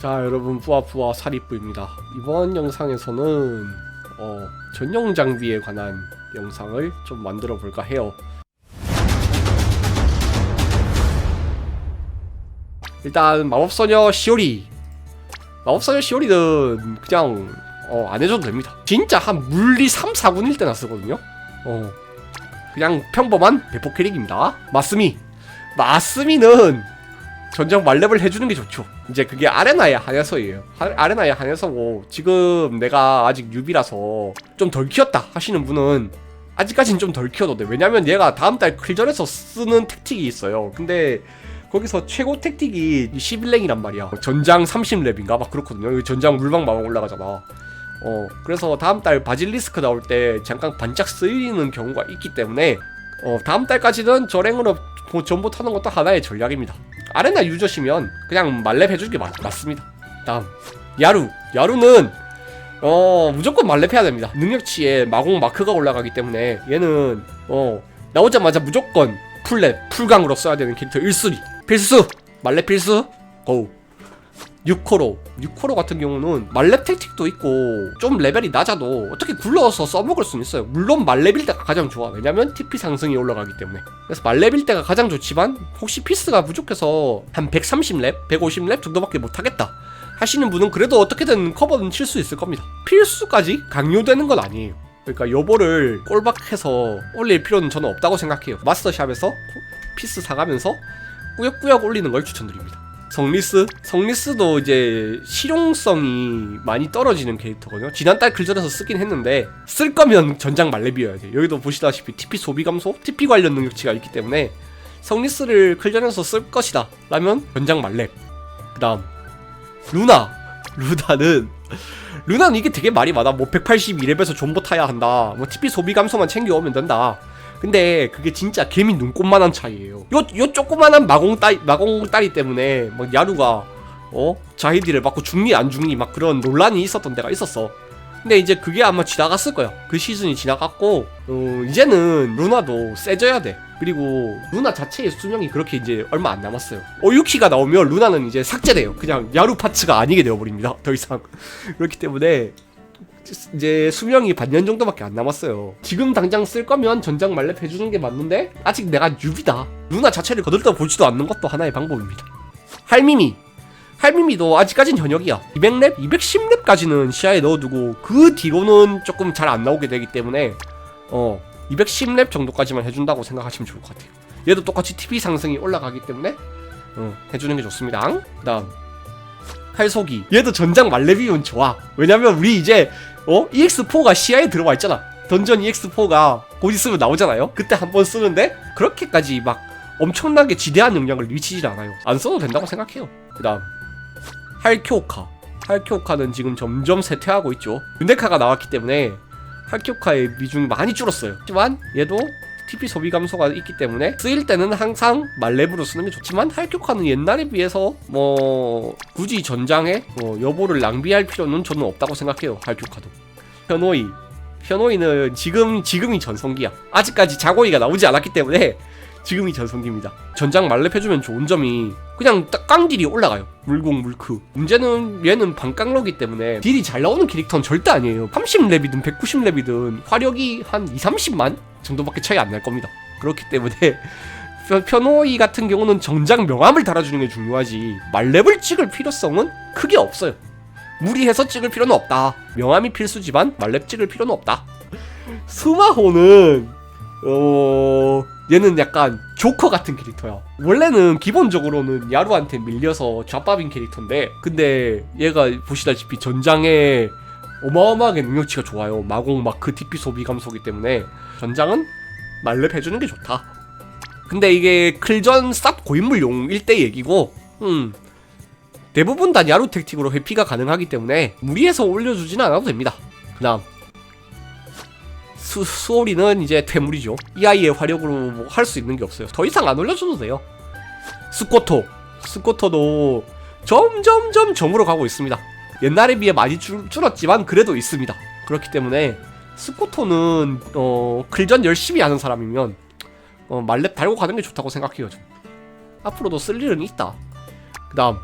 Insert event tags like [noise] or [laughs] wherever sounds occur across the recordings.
자 여러분 뿌아뿌아 사리뿌입니다. 이번 영상에서는 어, 전용 장비에 관한 영상을 좀 만들어 볼까 해요. 일단 마법소녀 시오리. 마법소녀 시오리는 그냥 어, 안 해줘도 됩니다. 진짜 한 물리 3, 4군일 때나 쓰거든요? 어, 그냥 평범한 배포 캐릭입니다. 마스미. 마스미는 전장 말렙을 해주는 게 좋죠. 이제 그게 아레나에 한해서예요. 하- 아레나에 한해서고 지금 내가 아직 뉴비라서 좀 덜 키웠다 하시는 분은 아직까지는 좀 덜 키워도 돼. 왜냐면 얘가 다음 달 클전에서 쓰는 택틱이 있어요. 근데 거기서 최고 택틱이 11랭이란 말이야. 전장 30렙인가 막 그렇거든요. 전장 물방 마법 올라가잖아. 어 그래서 다음 달 바질리스크 나올 때 잠깐 반짝 쓰이는 경우가 있기 때문에 어 다음 달까지는 저랭으로 뭐 전부 타는 것도 하나의 전략입니다. 아레나 유저시면 그냥 말렙 해주는 게 맞, 맞습니다. 다음 야루 야루는 어 무조건 말렙 해야 됩니다. 능력치에 마공 마크가 올라가기 때문에 얘는 어 나오자마자 무조건 풀렙 풀강으로 써야 되는 캐릭터 1순위 필수 말렙 필수 고 유코로 유코로 같은 경우는 말렙 택틱도 있고 좀 레벨이 낮아도 어떻게 굴러서 써먹을 수는 있어요. 물론 말렙일 때가 가장 좋아. 왜냐면 TP 상승이 올라가기 때문에. 그래서 말렙일 때가 가장 좋지만 혹시 피스가 부족해서 한 130렙 150렙 정도밖에 못하겠다 하시는 분은 그래도 어떻게든 커버는 칠 수 있을 겁니다. 필수까지 강요되는 건 아니에요. 그러니까 요거를 꼴박해서 올릴 필요는 저는 없다고 생각해요. 마스터샵에서 피스 사가면서 꾸역꾸역 올리는 걸 추천드립니다 성리스? 성리스도 이제 실용성이 많이 떨어지는 캐릭터거든요. 지난달 글전에서 쓰긴 했는데 쓸 거면 전장 말렙이어야 돼. 여기도 보시다시피 TP 소비 감소, TP 관련 능력치가 있기 때문에 성리스를 클전에서 쓸 것이다. 라면 전장 말렙. 그 다음 루나. 루나는 루나는 이게 되게 말이 많아. 뭐 182렙에서 존버 타야 한다. 뭐 TP 소비 감소만 챙겨오면 된다. 근데 그게 진짜 개미 눈곱만한 차이예요. 요, 요 조그만한 마공 따 마공 따리 때문에 막 야루가 어 자이디를 맞고 죽니 안 죽니 막 그런 논란이 있었던 데가 있었어. 근데 이제 그게 아마 지나갔을 거야. 그 시즌이 지나갔고 어, 이제는 루나도 세져야 돼. 그리고 루나 자체의 수명이 그렇게 이제 얼마 안 남았어요. 오유키가 나오면 루나는 이제 삭제돼요. 그냥 야루 파츠가 아니게 되어버립니다. 더 이상 [laughs] 그렇기 때문에 이제 수명이 반년 정도밖에 안 남았어요. 지금 당장 쓸 거면 전장 말렙 해주는 게 맞는데 아직 내가 뉴비다. 누나 자체를 거들떠 보지도 않는 것도 하나의 방법입니다. 할미미. 할미미도 아직까진 현역이야. 200렙, 210렙까지는 시야에 넣어두고 그 뒤로는 조금 잘 안 나오게 되기 때문에 어 210렙 정도까지만 해준다고 생각하시면 좋을 것 같아요. 얘도 똑같이 TV 상승이 올라가기 때문에 어, 해주는 게 좋습니다. 그다음 활쏘기. 얘도 전장 말렙이면 좋아. 왜냐면 우리 이제 어? EX4가 시야에 들어와 있잖아. 던전 EX4가 곧 있으면 나오잖아요. 그때 한번 쓰는데 그렇게까지 막 엄청나게 지대한 영향을 미치질 않아요. 안 써도 된다고 생각해요. 그다음 할키오카. 할키오카는 지금 점점 쇠퇴하고 있죠. 윤데카가 나왔기 때문에 할키오카의 비중이 많이 줄었어요. 하지만 얘도 TP 소비 감소가 있기 때문에 쓰일 때는 항상 말렙으로 쓰는 게 좋지만 할교카는 옛날에 비해서 뭐 굳이 전장에 뭐 여보를 낭비할 필요는 저는 없다고 생각해요 할교카도. 현오이. 현오이는 지금 지금이 전성기야. 아직까지 자고이가 나오지 않았기 때문에 지금이 전성기입니다. 전장 말렙 해주면 좋은 점이 그냥 딱 깡딜이 올라가요. 물공 물크. 문제는 얘는 반깡로기 때문에 딜이 잘 나오는 캐릭터는 절대 아니에요. 30렙이든 190렙이든 화력이 한 2, 30만 정도밖에 차이 안 날 겁니다. 그렇기 때문에 [laughs] 편- 편호이 같은 경우는 정작 명함을 달아주는 게 중요하지 말렙을 찍을 필요성은 크게 없어요. 무리해서 찍을 필요는 없다. 명함이 필수지만 말렙 찍을 필요는 없다. 스마호는 어 얘는 약간 조커 같은 캐릭터야. 원래는 기본적으로는 야루한테 밀려서 좌밥인 캐릭터인데, 근데 얘가 보시다시피 전장에 어마어마하게 능력치가 좋아요. 마공 마크 DP 소비 감소기 때문에 전장은 말렙 해주는 게 좋다. 근데 이게 클전 쌉 고인물용일 때 얘기고, 음 대부분 다 야루 택틱으로 회피가 가능하기 때문에 무리해서 올려주지는 않아도 됩니다. 그 다음 수, 수오리는 이제 퇴물이죠. 이 아이의 화력으로 뭐 할수 있는 게 없어요. 더 이상 안 올려줘도 돼요. 스코토. 스코토도 점점점 점으로 가고 있습니다. 옛날에 비해 많이 줄, 줄었지만 그래도 있습니다. 그렇기 때문에 스코토는 어, 클전 열심히 하는 사람이면 어, 말렙 달고 가는 게 좋다고 생각해요. 좀. 앞으로도 쓸 일은 있다. 그 다음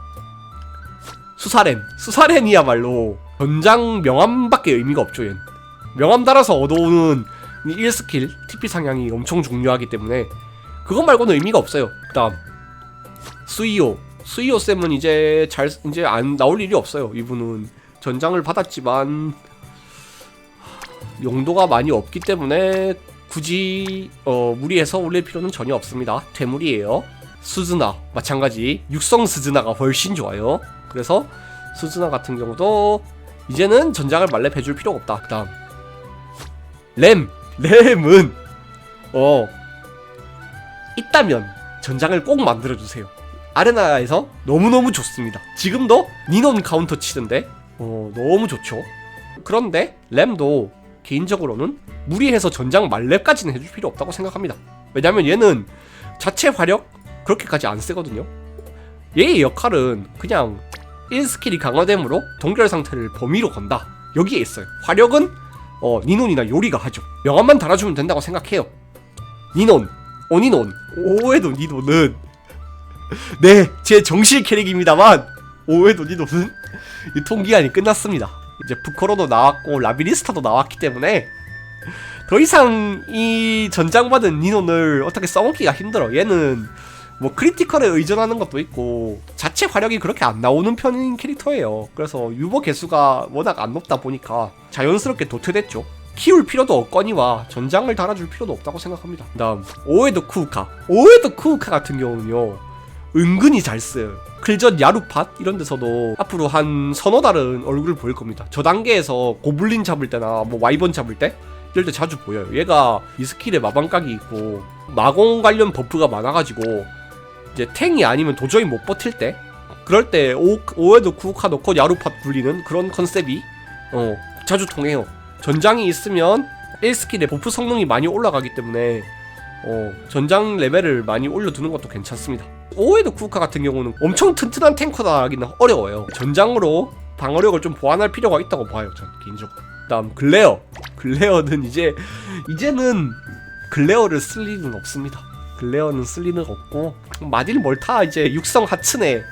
수사렌 수사렌이야말로 전장 명암밖에 의미가 없죠 얘는 명암 달아서 얻어오는 이 1스킬 TP 상향이 엄청 중요하기 때문에 그것 말고는 의미가 없어요 그 다음 수이오 수이오 쌤은 이제 잘 이제 안 나올 일이 없어요 이분은 전장을 받았지만 용도가 많이 없기 때문에 굳이 어, 무리해서 올릴 필요는 전혀 없습니다. 퇴물이에요. 수즈나 마찬가지 육성 스즈나가 훨씬 좋아요. 그래서 수즈나 같은 경우도 이제는 전장을 말렙 해줄 필요가 없다. 그 다음 램 램은 어 있다면 전장을 꼭 만들어 주세요. 아레나에서 너무너무 좋습니다. 지금도 니논 카운터 치는데 어, 너무 좋죠. 그런데 램도 개인적으로는 무리해서 전장 말렙까지는 해줄 필요 없다고 생각합니다. 왜냐면 얘는 자체 화력 그렇게까지 안 세거든요. 얘의 역할은 그냥 1스킬이 강화됨으로 동결 상태를 범위로 건다. 여기에 있어요. 화력은 어, 니논이나 요리가 하죠. 명함만 달아주면 된다고 생각해요. 니논, 오니논, 오에도 니논은 [laughs] 네, 제 정실 캐릭입니다만 오에도 니논은 유통기한이 끝났습니다. 이제 부코로도 나왔고 라비리스타도 나왔기 때문에 더 이상 이 전장받은 니논을 어떻게 써먹기가 힘들어. 얘는 뭐 크리티컬에 의존하는 것도 있고 자체 화력이 그렇게 안 나오는 편인 캐릭터예요. 그래서 유보 개수가 워낙 안 높다 보니까 자연스럽게 도태됐죠. 키울 필요도 없거니와 전장을 달아줄 필요도 없다고 생각합니다. 그다음 오에도 쿠우카. 오에도 쿠우카 같은 경우는요. 은근히 잘 써요. 클전 야루팟 이런 데서도 앞으로 한 서너 달은 얼굴을 보일 겁니다. 저 단계에서 고블린 잡을 때나 뭐 와이번 잡을 때 이럴 때 자주 보여요. 얘가 이 스킬에 마방각이 있고 마공 관련 버프가 많아가지고 이제 탱이 아니면 도저히 못 버틸 때 그럴 때 오, 오에도 쿠우카 넣고 야루팟 굴리는 그런 컨셉이 어 자주 통해요. 전장이 있으면 1스킬의 버프 성능이 많이 올라가기 때문에 어, 전장 레벨을 많이 올려두는 것도 괜찮습니다. 오에도 쿠카 같은 경우는 엄청 튼튼한 탱커다 하기는 어려워요. 전장으로 방어력을 좀 보완할 필요가 있다고 봐요. 전 개인적으로. 다음 글레어. 글레어는 이제 이제는 글레어를 쓸 일은 없습니다. 글레어는 쓸 일은 없고 마딜 멀타 이제 육성 하츠네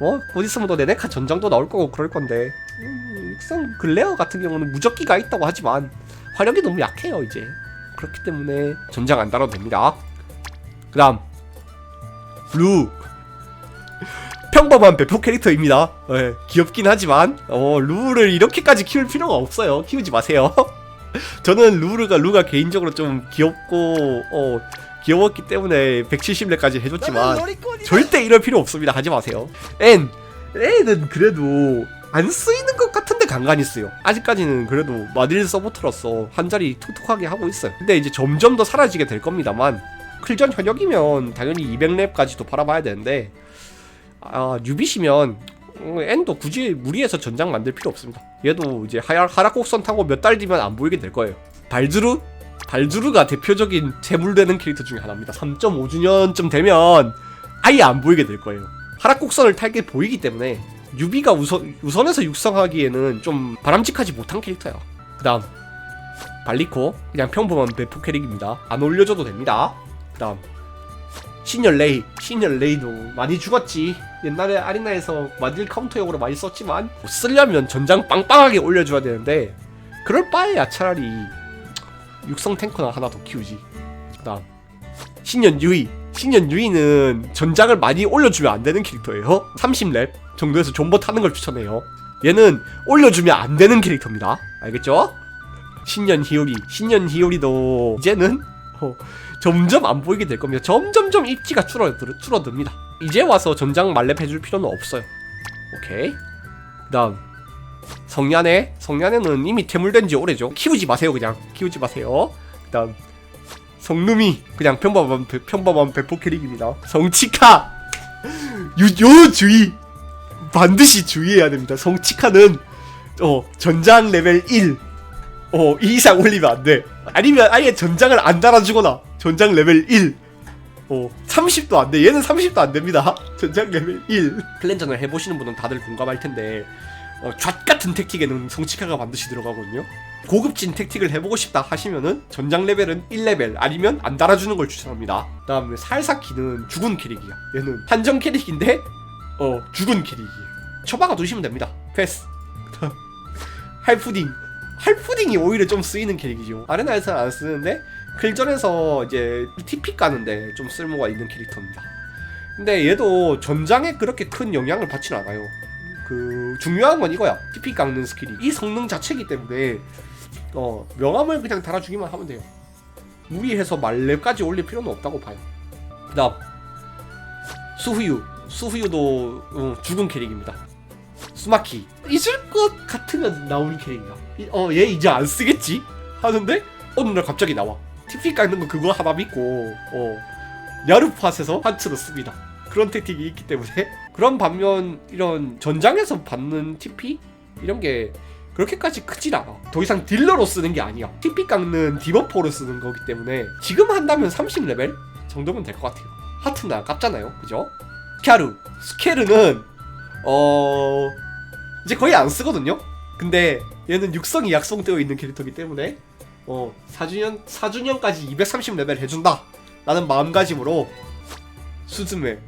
뭐곧 있으면 또 네네카 전장도 나올 거고 그럴 건데 음, 육성 글레어 같은 경우는 무적기가 있다고 하지만 화력이 너무 약해요 이제 그렇기 때문에 전장 안 달아도 됩니다. 그 다음 루 평범한 배포 캐릭터입니다. 예, 귀엽긴 하지만 어, 루를 이렇게까지 키울 필요가 없어요. 키우지 마세요. [laughs] 저는 루르가 루가 개인적으로 좀 귀엽고 어, 귀여웠기 때문에 170렙까지 해줬지만 절대 이럴 필요 없습니다. 하지 마세요. N N은 그래도 안 쓰이는 것 같은데 간간히 쓰요. 아직까지는 그래도 마딜 서포터로서 한 자리 톡톡하게 하고 있어요. 근데 이제 점점 더 사라지게 될 겁니다만 클전 현역이면 당연히 200렙까지도 팔아봐야 되는데 아 뉴비시면 음, N도 굳이 무리해서 전장 만들 필요 없습니다. 얘도 이제 하락곡선 타고 몇 달 뒤면 안 보이게 될 거예요. 발드루? 발드루가 대표적인 재물되는 캐릭터 중에 하나입니다. 3.5주년쯤 되면 아예 안 보이게 될 거예요. 하락곡선을 탈 게 보이기 때문에 유비가 우선, 우선해서 육성하기에는 좀 바람직하지 못한 캐릭터야. 그 다음 발리코 그냥 평범한 배포 캐릭입니다. 안 올려줘도 됩니다. 그 다음 시니어 레이 시니어 레이도 많이 죽었지. 옛날에 아리나에서 마딜 카운터용으로 많이 썼지만 뭐 쓰려면 전장 빵빵하게 올려줘야 되는데 그럴 바에야 차라리 육성 탱커나 하나 더 키우지. 그 다음 신년 유이 신년 유이는 전장을 많이 올려주면 안 되는 캐릭터예요. 30렙 정도에서 존버 타는 걸 추천해요. 얘는 올려주면 안 되는 캐릭터입니다. 알겠죠? 신년 히오리 신년 히오리도 이제는 어, 점점 안 보이게 될 겁니다. 점점점 입지가 줄어들, 줄어듭니다. 이제 와서 전장 말렙 해줄 필요는 없어요. 오케이. 그 다음 성년회 성년회는 이미 퇴물된 지 오래죠. 키우지 마세요 그냥 키우지 마세요. 그 다음 성누미 그냥 평범한 배- 평범한 배포 캐릭입니다. 성치카 유 요 주의 반드시 주의해야 됩니다. 성치카는 어 전장 레벨 1 어, 이 이상 올리면 안 돼. 아니면 아예 전장을 안 달아주거나 전장 레벨 1. 어, 30도 안 돼. 얘는 30도 안 됩니다. [laughs] 전장 레벨 1. 클렌저를 해보시는 분은 다들 공감할 텐데, 어, 잣 같은 택틱에는 성치카가 반드시 들어가거든요. 고급진 택틱을 해보고 싶다 하시면은 전장 레벨은 1레벨 아니면 안 달아주는 걸 추천합니다. 그 다음에 살사키는 죽은 캐릭이야. 얘는 한정 캐릭인데, 어, 죽은 캐릭이에요. 쳐박아 두시면 됩니다. 패스. [laughs] 할푸딩. 할푸딩이 오히려 좀 쓰이는 캐릭이죠. 아레나에서는 안 쓰는데 클전에서 이제 TP 까는데 좀 쓸모가 있는 캐릭터입니다. 근데 얘도 전장에 그렇게 큰 영향을 받지는 않아요. 그 중요한 건 이거야. TP 깎는 스킬이 이 성능 자체이기 때문에 어 명함을 그냥 달아주기만 하면 돼요. 무리해서 말렙까지 올릴 필요는 없다고 봐요. 그다음 수후유 수후유도 어, 죽은 캐릭입니다. 수마키 있을 것 같으면 나오는 캐릭이야. 이- 어, 얘 이제 안 쓰겠지? 하는데 어느 날 갑자기 나와. TP 깎는 거 그거 하나 믿고 어 야르팟에서 한츠로 씁니다. 그런 택틱이 있기 때문에 [laughs] 그런 반면 이런 전장에서 받는 TP 이런 게 그렇게까지 크진 않아. 더 이상 딜러로 쓰는 게 아니야. TP 깎는 디버퍼로 쓰는 거기 때문에 지금 한다면 30레벨 정도면 될 것 같아요. 하트는 아깝잖아요. 그죠? 스캐르. 스캐르는 어 이제 거의 안 쓰거든요. 근데 얘는 육성이 약성되어 있는 캐릭터이기 때문에 어 4주년 4주년까지 230레벨 해준다. 라는 마음가짐으로 수즈메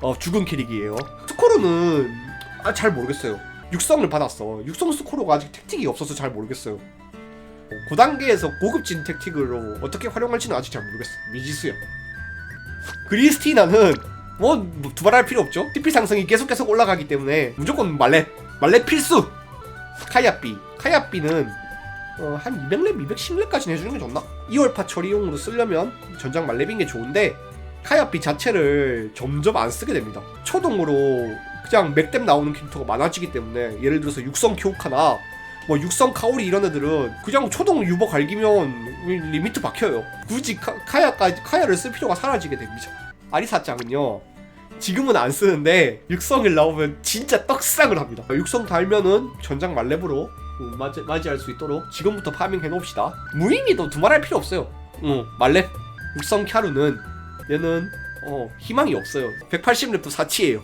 어 죽은 캐릭이에요. 스코르는 아, 잘 모르겠어요. 육성을 받았어. 육성 스코르가 아직 택틱이 없어서 잘 모르겠어요. 어, 그 단계에서 고급진 택틱으로 어떻게 활용할지는 아직 잘 모르겠어. 미지수요. 그리스티나는 뭐 두말할 필요 없죠. TP 상승이 계속 계속 올라가기 때문에 무조건 말레 말레 필수. 카야삐 카야삐는 어, 한 200렙, 210렙까지는 해주는 게 좋나? 2월파 처리용으로 쓰려면 전장 말렙인 게 좋은데 카야삐 자체를 점점 안 쓰게 됩니다. 초동으로 그냥 맥댐 나오는 캐릭터가 많아지기 때문에 예를 들어서 육성 키오카나 뭐 육성 카오리 이런 애들은 그냥 초동 유버 갈기면 리미트 박혀요. 굳이 카, 카야까지 카야를 쓸 필요가 사라지게 됩니다. 아리사짱은요. 지금은 안 쓰는데 육성을 나오면 진짜 떡상을 합니다. 육성 달면은 전장 말렙으로 음, 맞이, 맞이할 수 있도록 지금부터 파밍 해 놓읍시다. 무의미도 두말할 필요 없어요. 응, 말렙 육성 캬루는 얘는 어, 희망이 없어요. 180렙도 사치예요.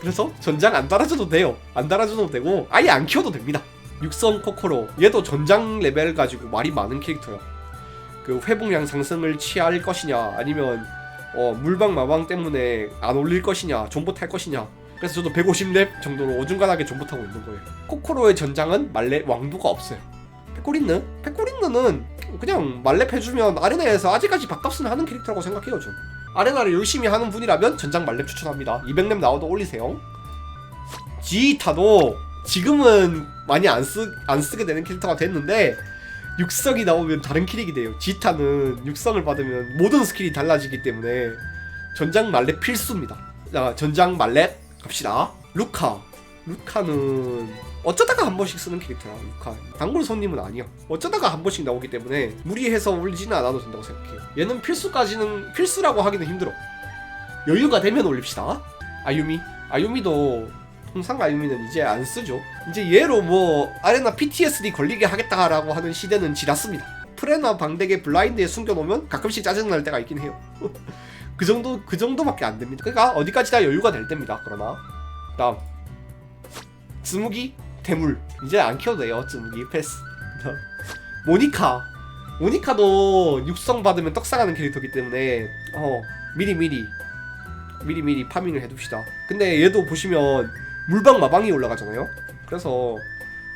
그래서 전장 안 달아줘도 돼요. 안 달아줘도 되고 아예 안 키워도 됩니다. 육성 코코로 얘도 전장 레벨 가지고 말이 많은 캐릭터야. 그 회복량 상승을 취할 것이냐 아니면 어, 물방 마방 때문에 안 올릴 것이냐 존버 탈 것이냐 그래서 저도 150렙 정도로 어중간하게 존버 타고 있는 거예요. 코코로의 전장은 말레 왕도가 없어요. 페코린느? 페코린느는 그냥 말렙 해주면 아레나에서 아직까지 밥값은 하는 캐릭터라고 생각해요 전. 아레나를 열심히 하는 분이라면 전장 말렙 추천합니다. 200렙 나와도 올리세요. 지타도 지금은 많이 안, 쓰, 안 쓰게 되는 캐릭터가 됐는데 육성이 나오면 다른 캐릭이 돼요. 지타는 육성을 받으면 모든 스킬이 달라지기 때문에 전장 말렙 필수입니다. 자, 전장 말렙 갑시다. 루카. 루카는 어쩌다가 한 번씩 쓰는 캐릭터야. 루카. 단골 손님은 아니야. 어쩌다가 한 번씩 나오기 때문에 무리해서 올리지는 않아도 된다고 생각해요. 얘는 필수까지는 필수라고 하기는 힘들어. 여유가 되면 올립시다. 아유미. 아유미도 통상 아유미는 이제 안 쓰죠. 이제 얘로 뭐 아레나 PTSD 걸리게 하겠다라고 하는 시대는 지났습니다. 프레나 방덱에 블라인드에 숨겨놓으면 가끔씩 짜증날 때가 있긴 해요. [laughs] 그 정도 그 정도밖에 안 됩니다. 그러니까 어디까지 다 여유가 될 때입니다. 그러나 다음 쯔무기 대물 이제 안 키워도 돼요. 쯔무기 패스. [laughs] 모니카 모니카도 육성 받으면 떡상하는 캐릭터이기 때문에 어 미리 미리 미리 미리 파밍을 해둡시다. 근데 얘도 보시면 물방 마방이 올라가잖아요. 그래서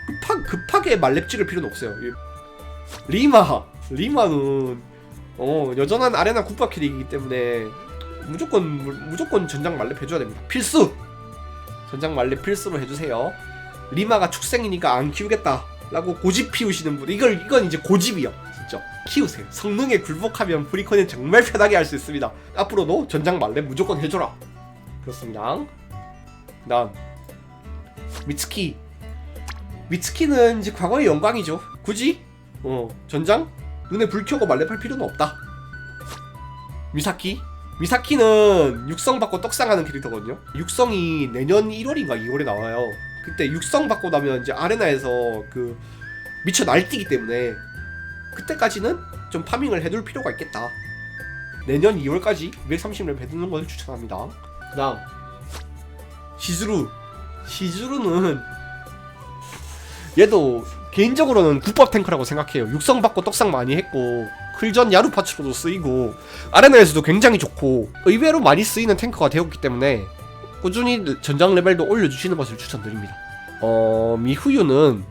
급하, 급하게 말렙 찍을 필요는 없어요. 이- 리마 리마는 어 여전한 아레나 캐릭이기 때문에 무조건 무, 무조건 전장 말렙 해줘야 됩니다. 필수 전장 말렙 필수로 해주세요. 리마가 축생이니까 안 키우겠다라고 고집 피우시는 분 이걸 이건 이제 고집이야 진짜 키우세요. 성능에 굴복하면 브리콘은 정말 편하게 할 수 있습니다. 앞으로도 전장 말렙 무조건 해줘라. 그렇습니다. 다음 미츠키 미츠키는 이제 과거의 영광이죠. 굳이 어 전장 눈에 불 켜고 말렙할 필요는 없다. 미사키 미사키는 육성 받고 떡상하는 캐릭터거든요. 육성이 내년 1월인가 2월에 나와요. 그때 육성 받고 나면 이제 아레나에서 그 미쳐 날뛰기 때문에 그때까지는 좀 파밍을 해둘 필요가 있겠다. 내년 2월까지 230렙 해두는 걸 추천합니다. 그 다음 시즈루 시즈루는 얘도 개인적으로는 국밥 탱크라고 생각해요. 육성 받고 떡상 많이 했고 클전 야루파츠로도 쓰이고 아레나에서도 굉장히 좋고 의외로 많이 쓰이는 탱커가 되었기 때문에 꾸준히 전장 레벨도 올려주시는 것을 추천드립니다. 어 미후유는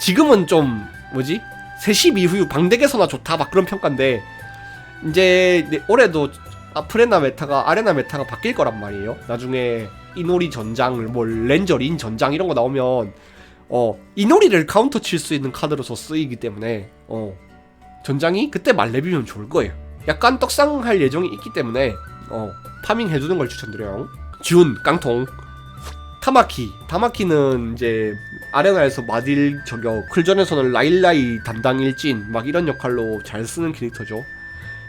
지금은 좀 뭐지 3시 미후유 방대개서나 좋다 막 그런 평가인데 이제 네, 올해도 아프레나 메타가 아레나 메타가 바뀔 거란 말이에요. 나중에 이노리 전장, 뭐 렌저린 전장 이런 거 나오면 어 이노리를 카운터 칠 수 있는 카드로서 쓰이기 때문에 어 전장이 그때 말레비면 좋을 거예요. 약간 떡상할 예정이 있기 때문에 어 파밍 해주는 걸 추천드려요. 준 깡통 타마키 타마키는 이제 아레나에서 마딜 저격 클전에서는 라일라이 담당 일진 막 이런 역할로 잘 쓰는 캐릭터죠.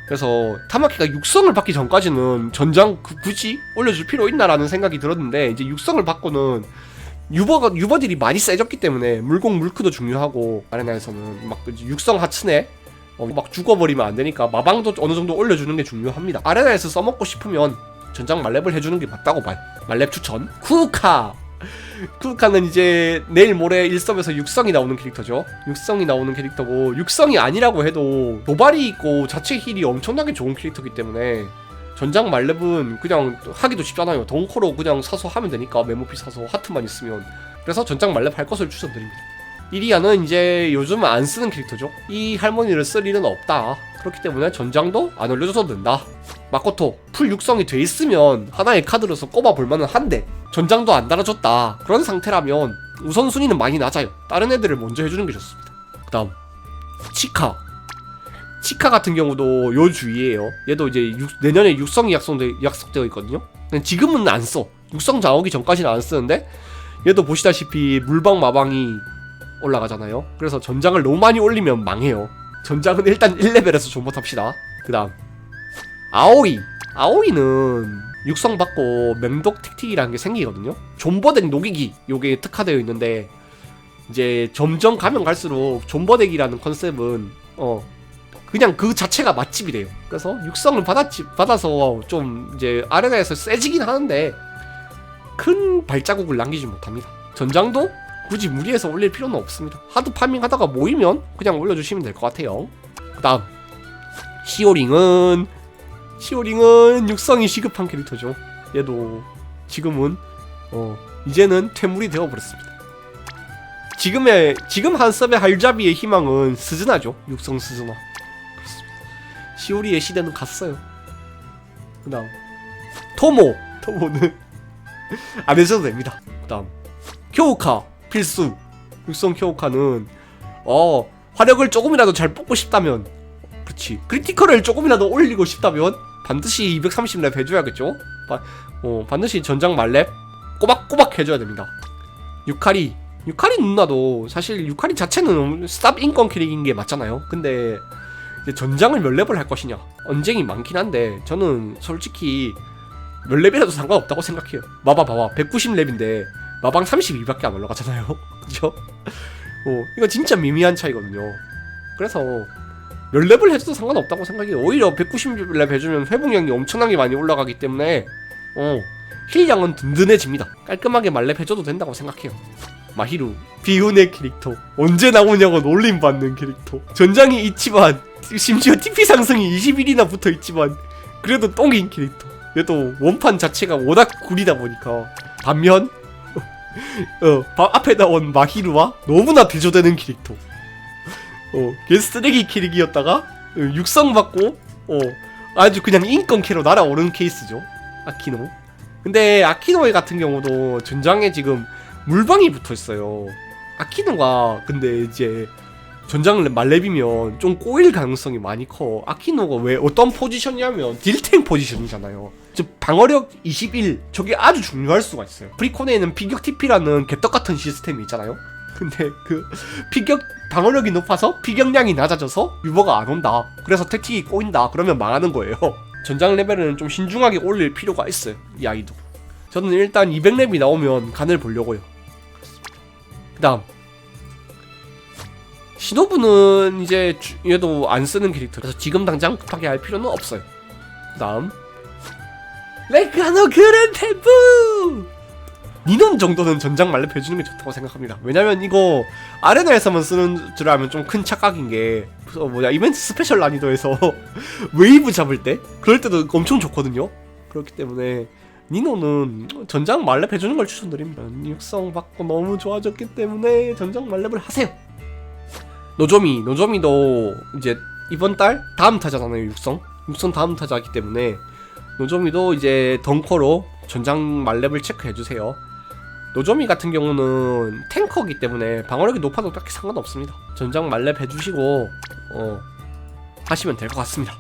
그래서 타마키가 육성을 받기 전까지는 전장 그- 굳이 올려줄 필요 있나라는 생각이 들었는데 이제 육성을 받고는 유버가 유버들이 많이 세졌기 때문에 물공 물크도 중요하고 아레나에서는 막 육성 하츠네 어, 막 죽어버리면 안 되니까 마방도 어느 정도 올려주는 게 중요합니다. 아레나에서 써먹고 싶으면 전장 말렙을 해주는 게 맞다고 봐요. 말렙 추천. 쿠카. [laughs] 쿠카는 이제 내일 모레 일섭에서 육성이 나오는 캐릭터죠. 육성이 나오는 캐릭터고 육성이 아니라고 해도 도발이 있고 자체 힐이 엄청나게 좋은 캐릭터이기 때문에 전장 말렙은 그냥 하기도 쉽잖아요. 덩코로 그냥 사서 하면 되니까 메모피 사서 하트만 있으면. 그래서 전장 말렙 할 것을 추천드립니다. 이리아는 이제 요즘 안 쓰는 캐릭터죠. 이 할머니를 쓸 일은 없다. 그렇기 때문에 전장도 안 올려줘도 된다. 마코토 풀 육성이 돼 있으면 하나의 카드로서 꼽아 볼 만은 한데 전장도 안 달아줬다. 그런 상태라면 우선순위는 많이 낮아요. 다른 애들을 먼저 해주는 게 좋습니다. 그 다음 치카. 치카 같은 경우도 요 주위에요. 얘도 이제 육- 내년에 육성이 약속되, 약속되어 있거든요. 지금은 안 써. 육성 나오기 전까지는 안 쓰는데 얘도 보시다시피 물방 마방이 올라가잖아요. 그래서 전장을 너무 많이 올리면 망해요. 전장은 일단 1레벨에서 좀 못합시다. 그 다음 아오이 아오이는 육성 받고 맹독 틱틱이라는 게 생기거든요. 존버덱 녹이기 요게 특화되어 있는데 이제 점점 가면 갈수록 존버덱이라는 컨셉은 어 그냥 그 자체가 맛집이 돼요. 그래서 육성을 받았지 받아서 좀 이제 아레나에서 세지긴 하는데 큰 발자국을 남기지 못합니다. 전장도 굳이 무리해서 올릴 필요는 없습니다. 하드 파밍 하다가 모이면 그냥 올려주시면 될 것 같아요. 그 다음 시오링은 시오링은 육성이 시급한 캐릭터죠. 얘도 지금은 어 이제는 퇴물이 되어버렸습니다. 지금의 지금 한섭의 할자비의 희망은 스즈나죠. 육성 스즈나. 시오리의 시대는 갔어요. 그다음 토모 토모는 [laughs] 안 해줘도 됩니다. 그다음 쿄우카 필수 육성 쿄우카는 어 화력을 조금이라도 잘 뽑고 싶다면 그렇지. 크리티컬을 조금이라도 올리고 싶다면 반드시 230렙 해줘야겠죠? 바, 어, 반드시 전장 말렙 꼬박꼬박 해줘야 됩니다. 유카리. 유카리 누나도 사실 유카리 자체는 스탑 인권 캐릭인 게 맞잖아요. 근데 전장을 몇 렙을 할 것이냐? 언쟁이 많긴 한데 저는 솔직히 몇 렙이라도 상관없다고 생각해요. 마봐 봐봐. 190렙인데 마방 32밖에 안 올라가잖아요 [laughs] 그죠? 어, 이거 진짜 미미한 차이거든요 그래서 몇 렙을 해도 상관없다고 생각해요. 오히려 190렙 해주면 회복량이 엄청나게 많이 올라가기 때문에 어 힐량은 든든해집니다. 깔끔하게 말렙 해줘도 된다고 생각해요. 마히루 비운의 캐릭터 언제 나오냐고 놀림 받는 캐릭터 전장이 있지만 심지어 TP 상승이 21이나 붙어 있지만 그래도 똥인 캐릭터 얘도 원판 자체가 워낙 구리다 보니까 반면 어 바- 앞에 나온 마히루와 너무나 대조되는 캐릭터 어, 걔 쓰레기 캐릭이었다가 어, 육성 받고 어, 아주 그냥 인권 캐로 날아오르는 케이스죠. 아키노. 근데 아키노의 같은 경우도 전장에 지금 물방이 붙어 있어요. 아키노가 근데 이제 전장을 말렙이면 좀 꼬일 가능성이 많이 커. 아키노가 왜 어떤 포지션이냐면 딜탱 포지션이잖아요. 즉 방어력 21 저게 아주 중요할 수가 있어요. 프리콘에는 피격 TP라는 개떡 같은 시스템이 있잖아요. 근데 그 피격 방어력이 높아서 피격량이 낮아져서 유버가 안 온다. 그래서 택틱이 꼬인다. 그러면 망하는 거예요. 전장 레벨은 좀 신중하게 올릴 필요가 있어요. 이 아이도. 저는 일단 200렙이 나오면 간을 보려고요. 그다음 시노부는 이제 주- 얘도 안 쓰는 캐릭터. 그래서 지금 당장 급하게 할 필요는 없어요. 그다음 레카노 그랜테프 니논 정도는 전장 말렙 해주는 게 좋다고 생각합니다. 왜냐면 이거 아레나에서만 쓰는 줄 알면 좀 큰 착각인 게 어, 뭐냐 이벤트 스페셜 난이도에서 [laughs] 웨이브 잡을 때 그럴 때도 엄청 좋거든요. 그렇기 때문에 니노는 전장 말렙 해주는 걸 추천드립니다. 육성 받고 너무 좋아졌기 때문에 전장 말렙을 하세요. 노조미, 노조미도 이제 이번 달 다음 타자잖아요. 육성, 육성 다음 타자이기 때문에 노조미도 이제 덩커로 전장 말렙을 체크해 주세요. 노조미 같은 경우는 탱커기 때문에 방어력이 높아도 딱히 상관없습니다. 전장 말렙 해주시고 어 하시면 될 것 같습니다.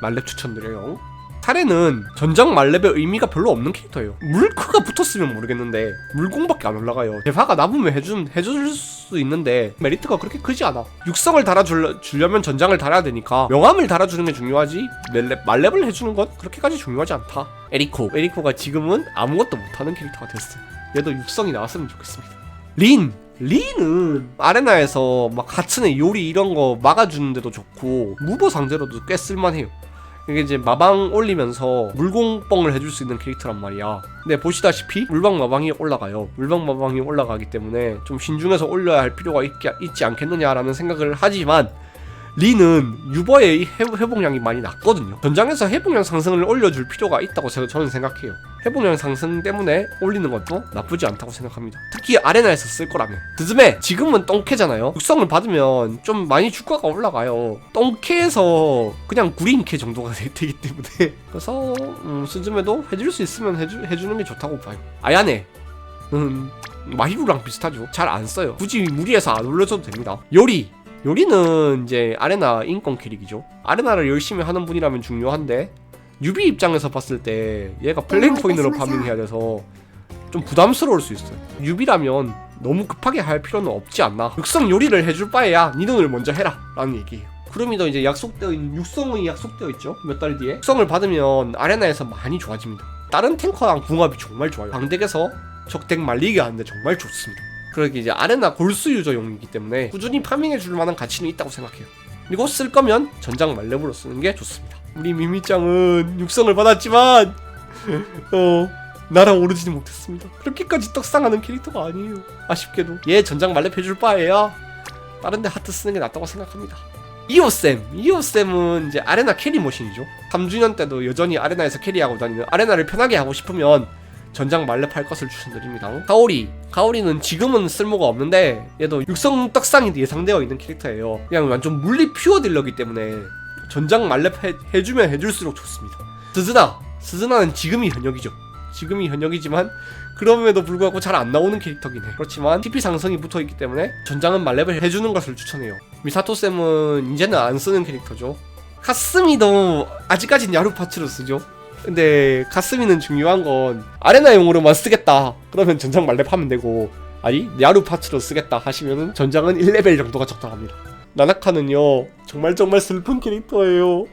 말렙 추천드려요. 사례는 전장 말렙의 의미가 별로 없는 캐릭터예요. 물크가 붙었으면 모르겠는데 물공밖에 안 올라가요. 대파가 남으면 해준 해줄 수 있는데 메리트가 그렇게 크지 않아. 육성을 달아주려면 전장을 달아야 되니까 명함을 달아주는 게 중요하지 말렙, 말렙을 해주는 건 그렇게까지 중요하지 않다. 에리코 에리코가 지금은 아무것도 못하는 캐릭터가 됐어. 얘도 육성이 나왔으면 좋겠습니다. 린 린은 아레나에서 막 가츠네 요리 이런 거 막아주는데도 좋고 무보 상대로도 꽤 쓸만해요. 이게 이제 마방 올리면서 물공뻥을 해줄 수 있는 캐릭터란 말이야. 근데 보시다시피 물방 마방이 올라가요. 물방 마방이 올라가기 때문에 좀 신중해서 올려야 할 필요가 있, 있지 않겠느냐라는 생각을 하지만 리는 유버의 회- 회복량이 많이 낮거든요. 전장에서 회복량 상승을 올려줄 필요가 있다고 저는 생각해요. 회복량 상승 때문에 올리는 것도 나쁘지 않다고 생각합니다. 특히 아레나에서 쓸 거라면. 드즈메 지금은 똥캐잖아요. 육성을 받으면 좀 많이 주가가 올라가요. 똥캐에서 그냥 구린캐 정도가 [laughs] 되, 기 때문에 그래서 음, 스즈메도 해줄 수 있으면 해주, 해주는 게 좋다고 봐요. 아야네 음, 마히루랑 비슷하죠. 잘 안 써요. 굳이 무리해서 안 올려줘도 됩니다. 요리 요리는 이제 아레나 인권 캐릭이죠. 아레나를 열심히 하는 분이라면 중요한데 유비 입장에서 봤을 때 얘가 플레잉 코인으로 파밍해야 돼서 좀 부담스러울 수 있어요. 유비라면 너무 급하게 할 필요는 없지 않나. 육성 요리를 해줄 바에야 니 돈을 먼저 해라 라는 얘기예요. 그럼이도 이제 약속되어 있는 육성이 약속되어 있죠. 몇 달 뒤에 육성을 받으면 아레나에서 많이 좋아집니다. 다른 탱커랑 궁합이 정말 좋아요. 방덱에서 적덱 말리게 하는데 정말 좋습니다. 그러기 이제 아레나 골수 유저용이기 때문에 꾸준히 파밍해 줄 만한 가치는 있다고 생각해요. 그리고 쓸 거면 전장 말렙으로 쓰는 게 좋습니다. 우리 미미짱은 육성을 받았지만 [laughs] 어 날아오르지는 못했습니다. 그렇게까지 떡상하는 캐릭터가 아니에요. 아쉽게도 얘 전장 말렙 해줄 바에야 다른데 하트 쓰는 게 낫다고 생각합니다. 이오쌤, 이오쌤은 이제 아레나 캐리 머신이죠. 3주년 때도 여전히 아레나에서 캐리하고 다니는 아레나를 편하게 하고 싶으면 전장 말렙할 것을 추천드립니다. 가오리, 가오리는 지금은 쓸모가 없는데 얘도 육성 떡상이 예상되어 있는 캐릭터예요. 그냥 완전 물리 퓨어 딜러기 때문에 전장 말렙 해, 해주면 해줄수록 좋습니다. 스즈나, 스즈나는 지금이 현역이죠. 지금이 현역이지만 그럼에도 불구하고 잘 안 나오는 캐릭터긴 해. 그렇지만 TP 상승이 붙어 있기 때문에 전장은 말렙을 해주는 것을 추천해요. 미사토 쌤은 이제는 안 쓰는 캐릭터죠. 카스미도 아직까진 야루 파츠로 쓰죠. 근데 카스미는 중요한 건 아레나용으로만 쓰겠다. 그러면 전장 말렙 하면 되고 아니 야루 파츠로 쓰겠다 하시면은 전장은 1레벨 정도가 적당합니다. 나나카는요 정말 정말 슬픈 캐릭터예요.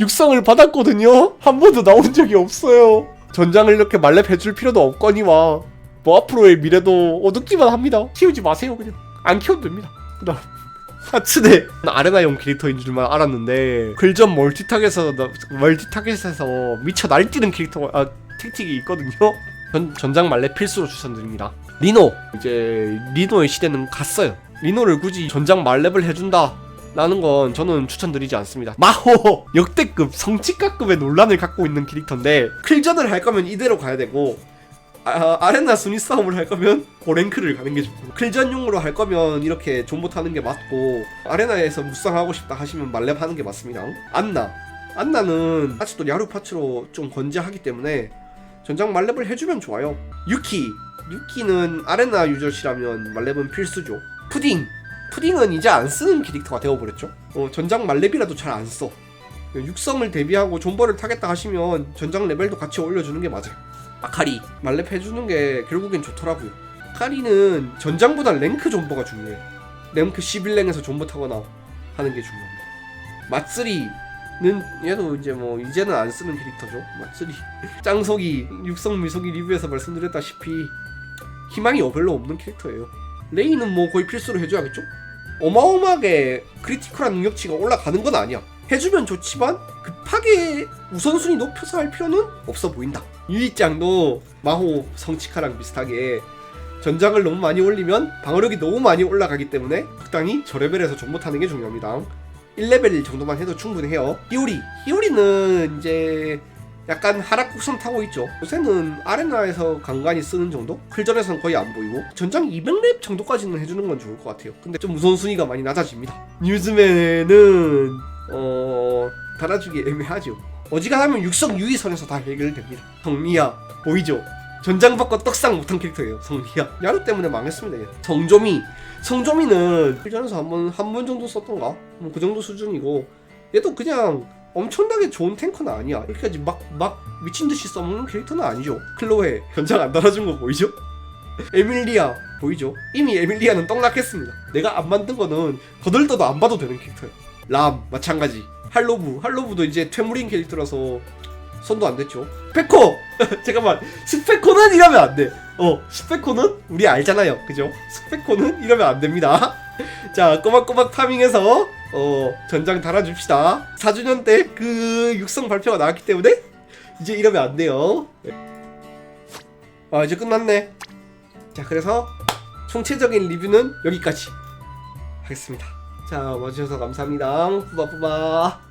육성을 받았거든요. 한 번도 나온 적이 없어요. 전장을 이렇게 말렙 해줄 필요도 없거니와 뭐 앞으로의 미래도 어둡기만 합니다. 키우지 마세요 그냥 안 키워도 됩니다. 그다음 하츠네 아레나용 캐릭터인 줄만 알았는데 글전 멀티타겟에서 멀티타겟에서 미쳐 날뛰는 캐릭터 아 택틱이 있거든요. 전, 전장 말렙 필수로 추천드립니다. 리노 이제 리노의 시대는 갔어요. 리노를 굳이 전장 말렙을 해준다. 라는 건 저는 추천드리지 않습니다. 마호 역대급 성치가급의 논란을 갖고 있는 캐릭터인데 클전을 할 거면 이대로 가야 되고 아, 아레나 순위 싸움을 할 거면 고랭크를 가는 게 좋고 클전용으로 할 거면 이렇게 존버 타는 게 맞고 아레나에서 무쌍하고 싶다 하시면 말렙 하는 게 맞습니다. 안나 안나는 아직도 야루 파츠로 좀 건재하기 때문에 전장 말렙을 해주면 좋아요. 유키 유키는 아레나 유저시라면 말렙은 필수죠. 푸딩 푸딩은 이제 안 쓰는 캐릭터가 되어버렸죠. 어, 전장 말렙이라도 잘 안 써. 육성을 대비하고 존버를 타겠다 하시면 전장 레벨도 같이 올려주는 게 맞아요. 아카리 말렙 해주는 게 결국엔 좋더라고요. 아카리는 전장보다 랭크 존버가 중요해요. 랭크 11랭에서 존버 타거나 하는 게 중요합니다. 마쓰리는 얘도 이제 뭐 이제는 안 쓰는 캐릭터죠. 마쓰리 [laughs] 짱석이 육성 미석이 리뷰에서 말씀드렸다시피 희망이 별로 없는 캐릭터예요. 레이는 뭐 거의 필수로 해줘야겠죠? 어마어마하게 크리티컬한 능력치가 올라가는 건 아니야. 해주면 좋지만 급하게 우선순위 높여서 할 필요는 없어 보인다. 유이짱도 마호 성치카랑 비슷하게 전장을 너무 많이 올리면 방어력이 너무 많이 올라가기 때문에 적당히 저 레벨에서 존버타는 게 중요합니다. 1레벨 정도만 해도 충분해요. 히오리, 히오리는 이제 약간 하락 곡선 타고 있죠. 요새는 아레나에서 간간히 쓰는 정도? 클전에서는 거의 안 보이고 전장 200렙 정도까지는 해주는 건 좋을 것 같아요. 근데 좀 우선 순위가 많이 낮아집니다. 요즘에는 어 달아주기 애매하죠. 어지간하면 육성 유의선에서 다 해결됩니다. 성리야 보이죠? 전장 바꿔 떡상 못한 캐릭터예요. 성리야. 야루 때문에 망했습니다. 얘. 성조미 성조미는 클전에서 한번 한 번 정도 썼던가? 뭐 그 정도 수준이고 얘도 그냥 엄청나게 좋은 탱커는 아니야. 이렇게까지 막, 막 미친 듯이 써먹는 캐릭터는 아니죠. 클로에 현장 안 달아준 거 보이죠? 에밀리아 보이죠? 이미 에밀리아는 떡락했습니다. 내가 안 만든 거는 거들떠도 안 봐도 되는 캐릭터야. 람 마찬가지. 할로브 할로브도 이제 퇴물인 캐릭터라서 손도 안 댔죠. 스페코 [laughs] 잠깐만 스페코는 이러면 안 돼. 어 스페코는 우리 알잖아요, 그죠? 스페코는 이러면 안 됩니다. [laughs] 자 꼬박꼬박 타밍해서 어 전장 달아줍시다 4주년 때 그 육성 발표가 나왔기 때문에 이제 이러면 안 돼요 네. 아 이제 끝났네 자 그래서 총체적인 리뷰는 여기까지 하겠습니다 자 와주셔서 감사합니다. 뿌바뿌바